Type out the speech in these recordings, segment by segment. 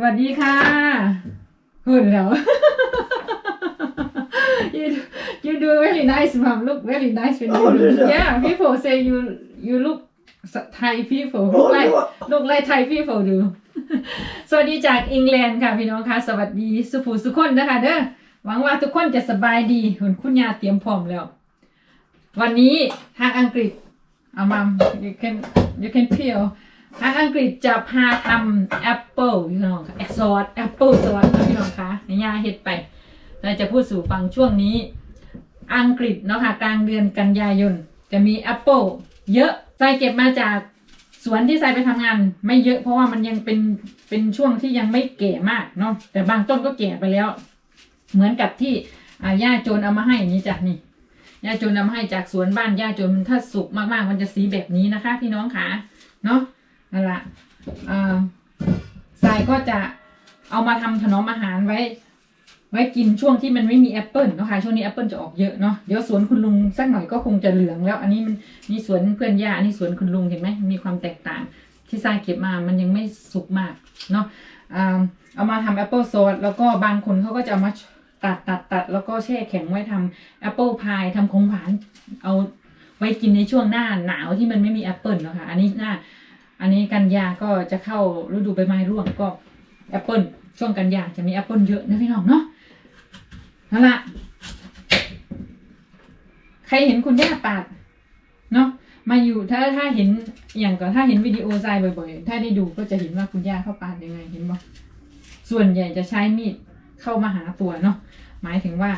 สวัสดีค่ะหุ่นแล้ว you you do very nice mom look very nice when you Oh, do did I? yeah people say you you look Thai people Oh, look like do I? look like Thai people do สวัสดีจากอังกฤษค่ะพี่น้องค่ะ สวัสดีสุภูสุคนนะคะเด้อหวังว่าทุกคนจะสบายดีหุ่นคุณยาเตรียมพร้อมแล้ว วันนี้ทางอังกฤษเอามา you can you can peel ทางอังกฤษจะพาทำแอปเปิลพี่น้องค่ะซอสแอปเปิลซอสพี่น้องคะในยาเฮ็ดไปเราจะพูดสู่ฟังช่วงนี้ อังกฤษเนาะค่ะกลางเดือนกันยายน จะมีแอปเปิลเยอะใส่เก็บมาจากสวนที่ใส่ไปทำงาน ไม่เยอะเพราะว่ามันยังเป็นเป็นช่วงที่ยังไม่แก่มากเนาะแต่บางต้นก็แก่ไปแล้ว เหมือนกับที่อาย่าโจรเอามาให้นี่จ้ะนี่ย่าโจรนำให้จากสวนบ้านย่าโจรถ้าสุกมากๆ มันจะสีแบบนี้นะคะ พี่น้องขาเนาะ นั่นละอ่าทรายก็จะเอามาทำถนอมอาหารไว้ ไว้กินช่วงที่มันไม่มีแอปเปิลเนาะค่ะช่วงนี้แอปเปิลจะออกเยอะเนาะเดี๋ยวสวนคุณลุงสักหน่อยก็คงจะเหลืองแล้ว อันนี้มันนี่สวนเพื่อนย่าอันนี้สวนคุณลุงเห็นไหมมีความแตกต่าง ที่ทรายเก็บมามันยังไม่สุกมากเนาะเอามาทำแอปเปิลซอสแล้วก็บางคนเขาก็จะเอามาตัดตัดตัดแล้วก็แช่แข็งไว้ทำแอปเปิลพายทำของหวานเอาไว้กินในช่วงหน้าหนาวที่มันไม่มีแอปเปิลเนาะค่ะอันนี้หน้า อันนี้กันยาก็จะเข้าฤดูใบไม้ร่วงก็แอปเปิลช่วงกันยาจะมีแอปเปิลเยอะนะพี่น้องเนาะนั่นละใครเห็นคุณย่าปาดเนาะมาอยู่ถ้าถ้าเห็นอย่างก็ถ้าเห็นวิดีโอทรายบ่อยๆ ถ้าได้ดูก็จะเห็นว่าคุณย่าเข้าปาดยังไงเห็นบ่ส่วนใหญ่จะใช้มีดเข้ามาหาตัวเนาะหมายถึงว่า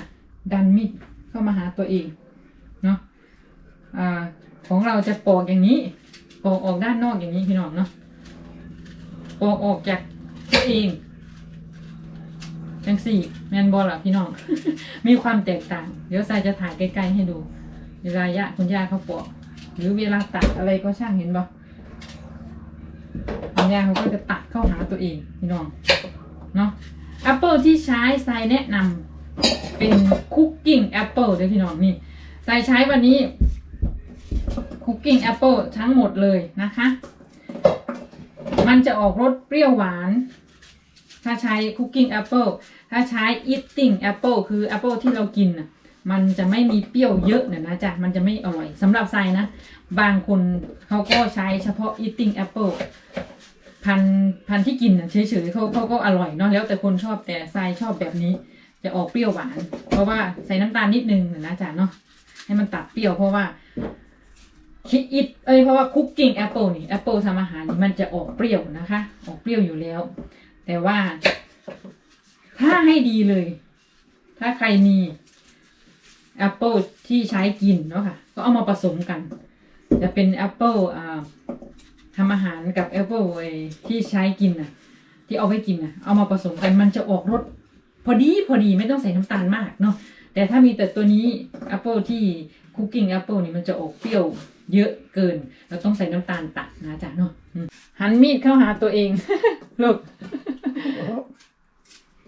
ดันมีดเข้ามาหาตัวเองเนาะอ่าของเราจะปอกอย่างนี้ ปอกออกด้านนอกอย่างนี้พี่น้องเนาะปอกออกจากตัวเองจังสี่แมนบอลล่ะพี่น้อง มีความแตกต่าง เดี๋ยวทรายจะถ่ายใกล้ๆให้ดู เวลาย่าคุณย่าเขาปอกหรือเวลาตัดอะไรก็ช่างเห็นบ่คุณย่าเขาก็จะตัดเข้าหาตัวเองพี่น้องเนาะแอปเปิลที่ใช้ทรายแนะนำเป็นคุกกิ้งแอปเปิลด้วยพี่น้องนี่ทรายใช้วันนี้ กกิ้งแอปเปิลทั้งหมดเลยนะคะ มันจะออกรสเปรี้ยวหวาน ถ้าใช้คุกกิ้งแอปเปิลถ้าใช้อีทติ้งแอปเปิลคือแอปเปิลที่เรากินน่ะมันจะไม่มีเปรี้ยวเยอะเนี่ยนะจ๊ะ มันจะไม่อร่อยสำหรับทรายนะ บางคนเขาก็ใช้เฉพาะ eating apple พันพันที่กินเฉยๆเขาเขาก็อร่อยเนาะแล้วแต่คนชอบแต่ทรายชอบแบบนี้ จะออกเปรี้ยวหวาน เพราะว่าใส่น้ำตาลนิดนึงน่ะนะจ๊ะเนาะให้มันตัดเปรี้ยวเพราะว่า คิดอิทเอ้ยเพราะว่าคุกกิ้งแอปเปิลนี่แอปเปิลทำอาหารนี่มันจะออกเปรี้ยวนะคะ ออกเปรี้ยวอยู่แล้ว แต่ว่า ถ้าให้ดีเลย ถ้าใครมีแอปเปิลที่ใช้กินเนาะค่ะ ก็เอามาผสมกัน จะเป็นแอปเปิลอ่าทำอาหารกับแอปเปิลที่ใช้กินน่ะ ที่เอาไว้กินน่ะ เอามาผสมกันมันจะออกรสพอดีพอดีไม่ต้องใส่น้ำตาลมากเนาะแต่ถ้ามีแต่ตัวนี้แอปเปิลที่คุกกิ้งแอปเปิลนี่มันจะออกเปรี้ยว เยอะเกิน เราต้องใส่น้ำตาลตัดนะจ๊ะเนาะอืมหันมีดเข้าหาตัวเอง ลูก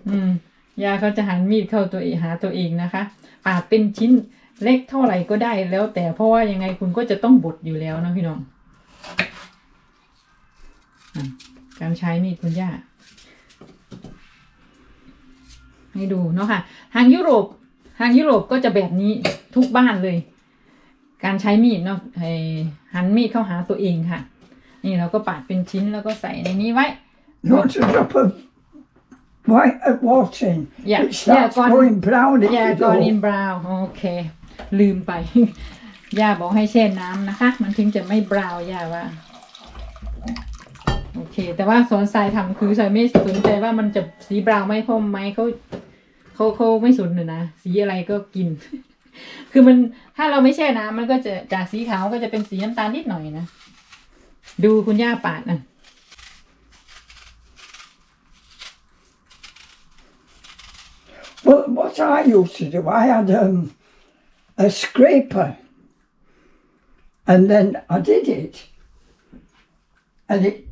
อืมยาเขาจะหันมีดเข้าตัวเองหาตัวเองนะคะปาดเป็นชิ้นเล็กเท่าไหร่ก็ได้แล้ว แต่เพราะว่ายังไงคุณก็จะต้องบดอยู่แล้วนะพี่น้องอะการใช้มีดคุณย่าให้ดูเนาะค่ะทางยุโรปทางยุโรปก็จะแบบนี้ทุกบ้านเลย การใช้มีดเนาะให้หันมีดเข้าหาตัวเองค่ะ นี่เราก็ปาดเป็นชิ้นแล้วก็ใส่ในนี้ไว้ Not a drop of white uh, water in. Yeah, It starts yeah, go on. going brown if ย่า you ก่อนอิน don't. บราวโอเค ลืมไป ย่าบอกให้แช่น้ำนะคะ มันถึงจะไม่บราวย่าว่า โอเค แต่ว่าสอนทรายทำคือทรายไม่สนใจว่ามันจะสีบราวน์ไหมเพราะไหมเขาเขาเขาไม่สนเลยนะ สีอะไรก็กิน คือมันถ้าเราไม่แช่น้ำมันก็จะจากสีขาวก็จะเป็นสีน้ำตาลนิดหน่อยนะ ดูคุณย่าปาดนะ Well, what I used to do, I had um, a scraper, and then I did it, and it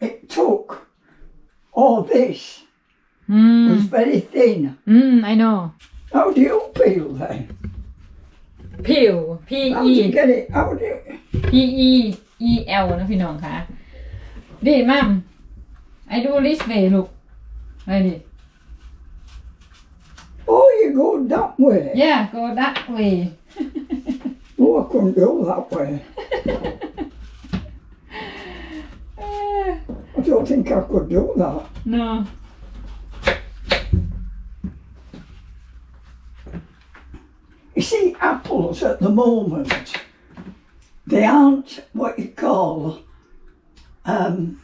it took all this อืม was very thin. อืม I know How do you peel then? ผิว P How E do you get it? How do you? P E E L นะพี่น้องคะดีมัม I do this way ลูก อะไรดิ Oh, you go that way. yeah go that way Oh, I couldn't go that way. I don't think I could do that. no see, apples at the moment, they aren't what you call um,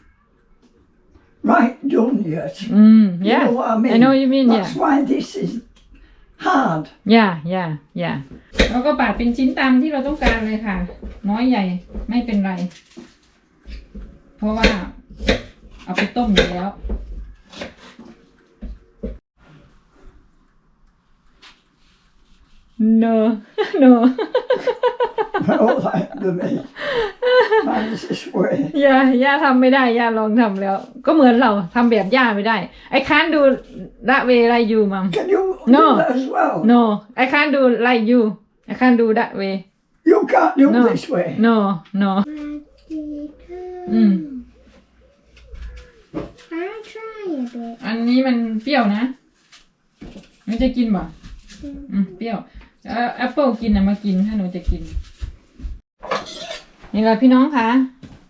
right done yet. mm, You yeah know what I mean? I know what you mean That's yeah why this is hard. yeah yeah yeah เราก็ปาดเป็นชิ้นตามที่เราต้องการเลยค่ะ น้อยใหญ่ไม่เป็นไร เพราะว่าเอาไปต้มอยู่แล้ว no no All like the me. Mine's this way. ย่าย่าทำไม่ได้ ย่าลองทำแล้ว ก็เหมือนเราทำแบบย่าไม่ได้ I can't do that way like you mom Can you No. do that as well? no I can't do like you I can't do that way You can't do No. this way. no no อืม I'll try a bit. อันนี้มันเปรี้ยวนะไม่จะกินบ่อืม เปรี้ยวเอา แอปเปิลกินนะมากินถ้าหนูจะกิน นี่แหละพี่น้องคะ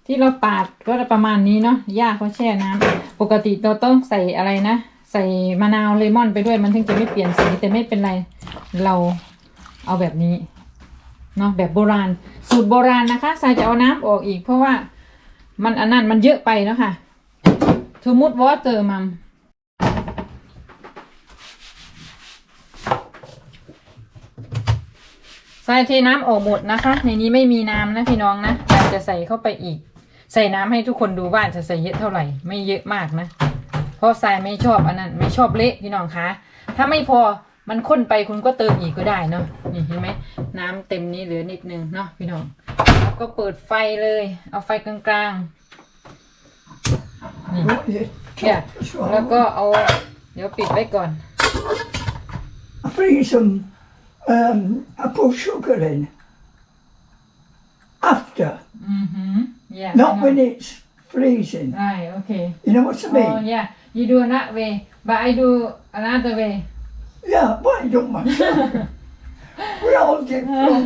ที่เราปาดก็จะประมาณนี้เนาะย่าเขาแช่น้ำปกติเราต้องใส่อะไรนะ ใส่มะนาวเลมอนไปด้วยมันถึงจะไม่เปลี่ยนสีแต่ไม่เป็นไรเราเอาแบบนี้เนาะแบบโบราณ สูตรโบราณนะคะใส่จะเอาน้ำออกอีก เพราะว่ามันอันนั้นมันเยอะไปเนาะค่ะ too much water มัม ใส่เทน้ำออกหมดนะคะ ในนี้ไม่มีน้ำนะพี่น้องนะเราจะใส่เข้าไปอีก ใส่น้ำให้ทุกคนดูว่าจะใส่เยอะเท่าไหร่ ไม่เยอะมากนะ เพราะทรายไม่ชอบอันนั้น ไม่ชอบเละพี่น้องคะถ้าไม่พอมันข้นไปคุณก็เติมอีกก็ได้เนาะนี่เห็นไหมน้ำเต็มนี้เหลือนิดนึงเนาะพี่น้องแล้วก็เปิดไฟเลย เอาไฟกลางๆนี่เนี่ยแล้วก็เอา เดี๋ยวปิดไว้ก่อน I bring some, um, I put sugar in. After, อือหือ yeah not when it's freezing. ใช่โอเค You know what I Oh mean? yeah, you do that way, but I do another way. Yeah, well, it don't matter. We're all different.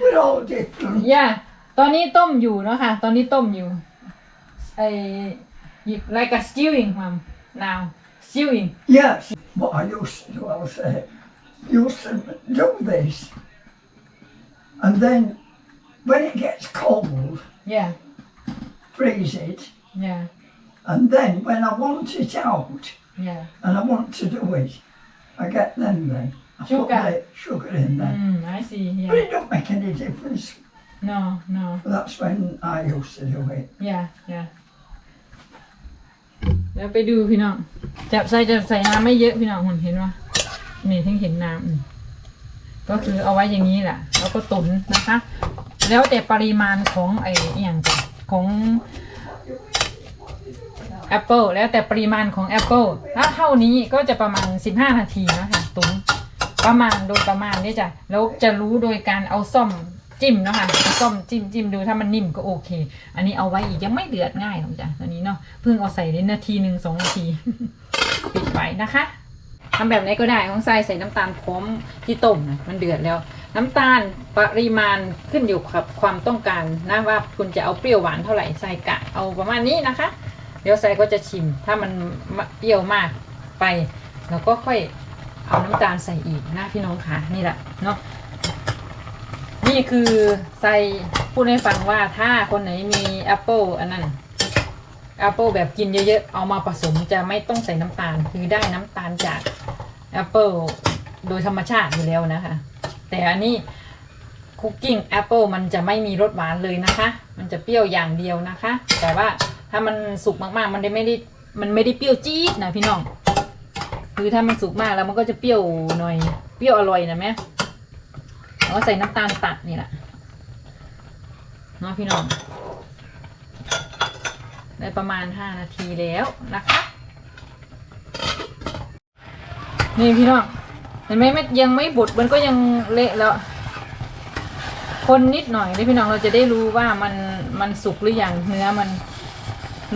We're all different. Yeah ตอนนี้ต้มอยู่เนาะค่ะ ตอนนี้ต้มอยู่ไอ้ like a stewing mom now stewing Yes. What I used to do, I was say, used to do this. And then when it gets cold, yeah freeze it. yeah And then when I want it out yeah and I want to do it, I get them then. I Sugar. put the sugar in then. mm, I see But yeah it don't make any difference. no no That's when I used to do it. yeah yeah แล้วไปดูพี่น้องจะใส่จะใส่น้ำไม่เยอะพี่น้องคุณเห็นว่า นี่ถึงเห็นน้ำก็คือเอาไว้อย่างนี้แหละแล้วก็ตุนนะคะ แล้วแต่ปริมาณของไอ้อย่างกของแอปเปิลแล้วแต่ปริมาณของแอปเปิลถ้าเท่านี้ก็จะประมาณ 15 นาทีนะคะตุนประมาณโดยประมาณนี่จ้ะแล้วจะรู้โดยการเอาซ่อมจิ้มเนาะคะเอาซ่อมจิ้มจิ้มดูถ้ามันนิ่มก็โอเค อันนี้เอาไว้อีกยังไม่เดือดง่ายหรอกจ้ะตัวนี้เนาะเพิ่งเอาใส่ได้นาทีหนึ่งสองนาที ปิดไว้นะคะ ทำแบบไหนก็ได้ของใส่ใส่น้ำตาลพร้อมที่ต้มนะมันเดือดแล้ว น้ำตาลปริมาณขึ้นอยู่กับความต้องการนะว่าคุณจะเอาเปรี้ยวหวานเท่าไหร่ใส่กะเอาประมาณนี้นะคะ เดี๋ยวใส่ก็จะชิม ถ้ามันเปรี้ยวมากไปเราก็ค่อยเอาน้ำตาลใส่อีกนะพี่น้องค่ะนี่แหละเนาะนี่คือใส่พูดให้ฟังว่าถ้าคนไหนมีแอปเปิลอันนั้น แอปเปิลแบบกินเยอะๆ เอามาผสมจะไม่ต้องใส่น้ำตาล คือได้น้ำตาลจากแอปเปิลโดยธรรมชาติอยู่แล้วนะคะ แต่อันนี้คุกกิ้งแอปเปิลมันจะไม่มีรสหวานเลยนะคะ มันจะเปรี้ยวอย่างเดียวนะคะ แต่ว่าถ้ามันสุกมากๆ มันได้ไม่ได้มันไม่ได้เปรี้ยวจี๊ดนะพี่น้อง คือถ้ามันสุกมากแล้วมันก็จะเปรี้ยวหน่อย เปรี้ยวอร่อยนะแม่แล้วก็ใส่น้ำตาลตัดนี่แหละเนาะพี่น้อง ได้ประมาณห้านาทีแล้วนะคะ นี่พี่น้องเห็นไหมไม่ยังไม่บดมันก็ยังเละแล้ว คนนิดหน่อยเลยพี่น้องเราจะได้รู้ว่ามันมันสุกหรือยังเนื้อมัน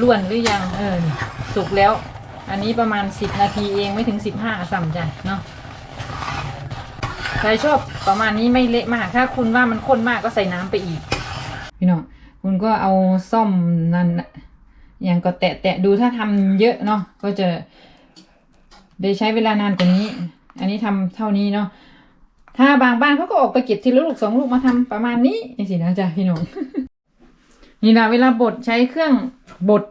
ร่วนหรือยังเออสุกแล้ว อันนี้ประมาณสิบนาทีเองไม่ถึงสิบห้าสัมจ้ะเนาะใครชอบประมาณนี้ไม่เละมาก ถ้าคุณว่ามันข้นมากก็ใส่น้ำไปอีก พี่น้องคุณก็เอาซ่อมนั่นนะ อย่างก็แตะแตะดูถ้าทำเยอะเนาะก็จะได้ใช้เวลานานกว่านี้ อันนี้ทำเท่านี้เนาะถ้าบางบ้านเขาก็ออกไปเก็บทีละลูกสองลูกมาทำประมาณนี้นี่สินะจ๊ะพี่น้องนี่ละเวลาบดใช้เครื่องบด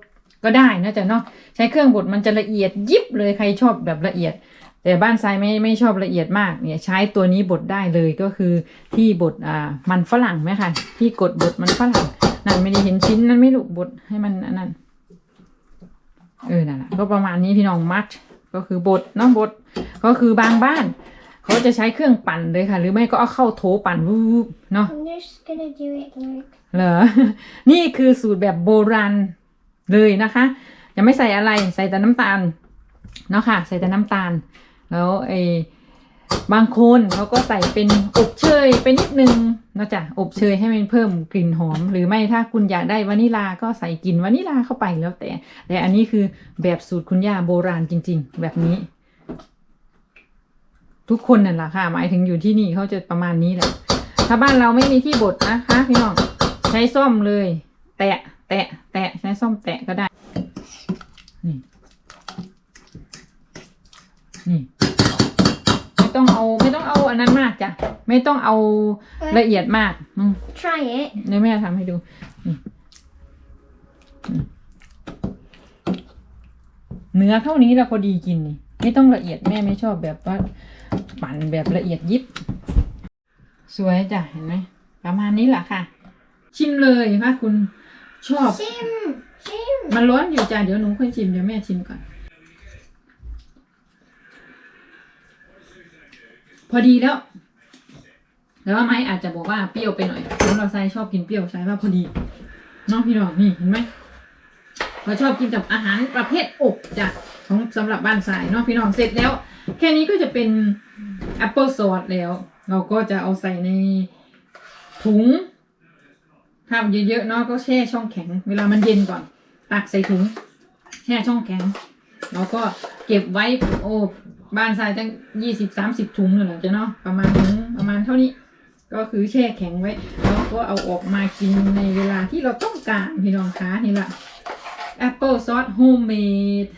ก็ได้นะจ๊ะเนาะใช้เครื่องบดมันจะละเอียดยิบเลยใครชอบแบบละเอียด แต่บ้านทรายไม่ไม่ชอบละเอียดมากเนี่ยใช้ตัวนี้บดได้เลยก็คือที่บดอ่ามันฝรั่งไหมคะที่กดบดมันฝรั่งนั่นไม่ได้เห็นชิ้นนั้นไม่ลูกบดให้มันอันนั้น เออนั่นแหละก็ประมาณนี้พี่น้องมัดก็คือบดเนาะบดก็คือบางบ้าน เขาจะใช้เครื่องปั่นเลยค่ะ หรือไม่ก็เอาเข้าโถปั่นวูบเนาะ I'm just gonna do it like เหรอ นี่คือสูตรแบบโบราณเลยนะคะยังไม่ใส่อะไรใส่แต่น้ำตาลเนาะค่ะ ใส่แต่น้ำตาล แล้วไอ้ บางคนเขาก็ใส่เป็นอบเชยไปนิดนึงนะจ๊ะอบเชยให้มันเพิ่มกลิ่นหอม หรือไม่ถ้าคุณอยากได้วานิลาก็ใส่กลิ่นวานิลาเข้าไปแล้วแต่ แต่อันนี้คือแบบสูตรคุณย่าโบราณจริง ๆ แบบนี้ ทุกคนนั่นแหละค่ะ หมายถึงอยู่ที่นี่เขาจะประมาณนี้แหละ ถ้าบ้านเราไม่มีที่บดนะคะพี่น้องใช้ส้อมเลย แตะ แตะ แตะใช้ส้อมแตะก็ได้นี่นี่ จ้ะ ไม่ต้องเอาละเอียดมากอืม try it. เดี๋ยวแม่ทำให้ดูนี่นี่เนื้อเท่านี้เราพอดีกินนี่ไม่ต้องละเอียดแม่ไม่ชอบแบบว่าปั่นแบบละเอียดยิบ สวยจ้ะเห็นไหมประมาณนี้แหละค่ะ ชิมเลยว่าคุณชอบ Shim, shim. มันร้อนอยู่จ้ะเดี๋ยวหนูค่อยชิมเดี๋ยวแม่ชิมก่อน พอดีแล้ว แต่ว่าไม้อาจจะบอกว่าเปรี้ยวไปหน่อยเพราะเราใส่ชอบกินเปรี้ยวใช่ว่าพอดีน้องพี่น้องนี่เห็นไหมเราชอบกินกับอาหารประเภทอบจ้ะของสำหรับบ้านสายเนาะพี่น้องเสร็จแล้ว แค่นี้ก็จะเป็นแอปเปิลซอสแล้ว เราก็จะเอาใส่ในถุงทำเยอะๆเนาะก็แช่ช่องแข็ง เวลามันเย็นก่อน ตักใส่ถุง แช่ช่องแข็ง แล้วก็เก็บไว้โอ้บ้านทรายตั้งยี่สิบสามสิบถุงเลยเหรอจ๊ะเนาะประมาณนี้ประมาณเท่านี้ ก็คือแช่แข็งไว้ แล้วก็เอาออกมากินในเวลาที่เราต้องการพี่น้องคะนี่แหละ Apple Sauce Homemade